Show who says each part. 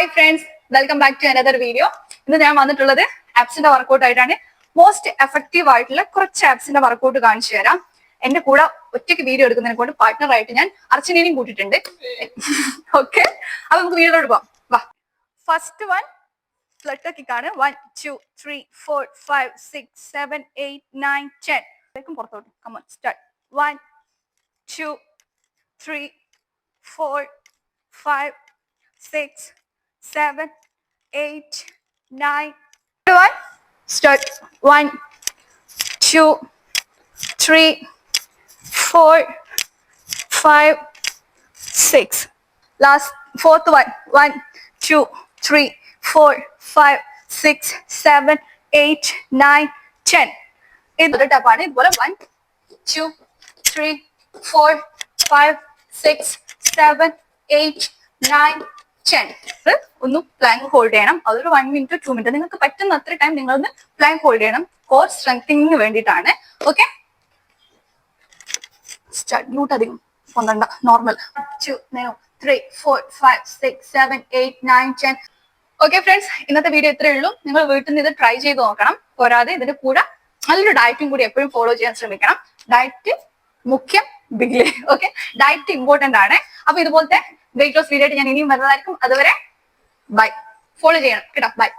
Speaker 1: Hi friends welcome back to another video ഇന്ന് ഞാൻ വന്നിട്ടുള്ളത് ആപ്സിന്റെ വർക്കൗട്ട് ആയിട്ടാണ്. മോസ്റ്റ് എഫക്റ്റീവ് ആയിട്ടുള്ള കുറച്ച് ആപ്സിന്റെ വർക്കൗട്ട് കാണിച്ചു തരാം. എന്റെ കൂടെ ഒറ്റയ്ക്ക് വീഡിയോ എടുക്കുന്നതിനെ കൊണ്ട് പാർട്ട്ണർ ആയിട്ട് ഞാൻ അർച്ചനേനെയും കൂട്ടിയിട്ടുണ്ട്. ഓക്കെ അപ്പൊ നമുക്ക് വീഡിയോ എടുക്കാം വാ. First one flutter കിക്കാണ് one two three four five six seven eight nine ten പുറത്തോട്ട്. Come on start one two three four five six seven, eight, nine. Everyone, start. One, two, three, four, five, six. Last fourth one. One, two, three, four, five, six, seven, eight, nine, ten. ഇതൊരു ടപ്പാണ് ഇതുപോലെ one two three four five six seven eight nine ten ഒന്ന് plank hold ചെയ്യണം. അതൊരു one minute two minute നിങ്ങൾക്ക് പറ്റുന്ന അത്ര time നിങ്ങളൊന്ന് പ്ലാങ്ക് ഹോൾഡ് ചെയ്യണം. കോർ സ്ട്രെങ്തിങ്ങിന് വേണ്ടിയിട്ടാണ്. ഓക്കെ സ്റ്റാർട്ട് അധികം പൊന്തണ്ട normal two three four five six seven eight nine ten okay friends ഇന്നത്തെ വീഡിയോ ഇത്രയേ ഉള്ളൂ. നിങ്ങൾ വീട്ടിൽ നിന്ന് ഇത് ട്രൈ ചെയ്ത് നോക്കണം. പോരാതെ ഇതിന്റെ കൂടെ നല്ലൊരു ഡയറ്റും കൂടി എപ്പോഴും ഫോളോ ചെയ്യാൻ ശ്രമിക്കണം. ഡയറ്റ് മുഖ്യം ബിഗ്ലി ഓക്കെ ഡയറ്റ് ഇമ്പോർട്ടന്റ് ആണ്. അപ്പൊ ഇതുപോലത്തെ വെയിറ്റ് ലോസ് വീഡിയോ ആയിട്ട് ഞാൻ ഇനിയും വരുന്നതായിരിക്കും. അതുവരെ ബൈ ഫോളോ ചെയ്യണം. കേട്ടോ. ബൈ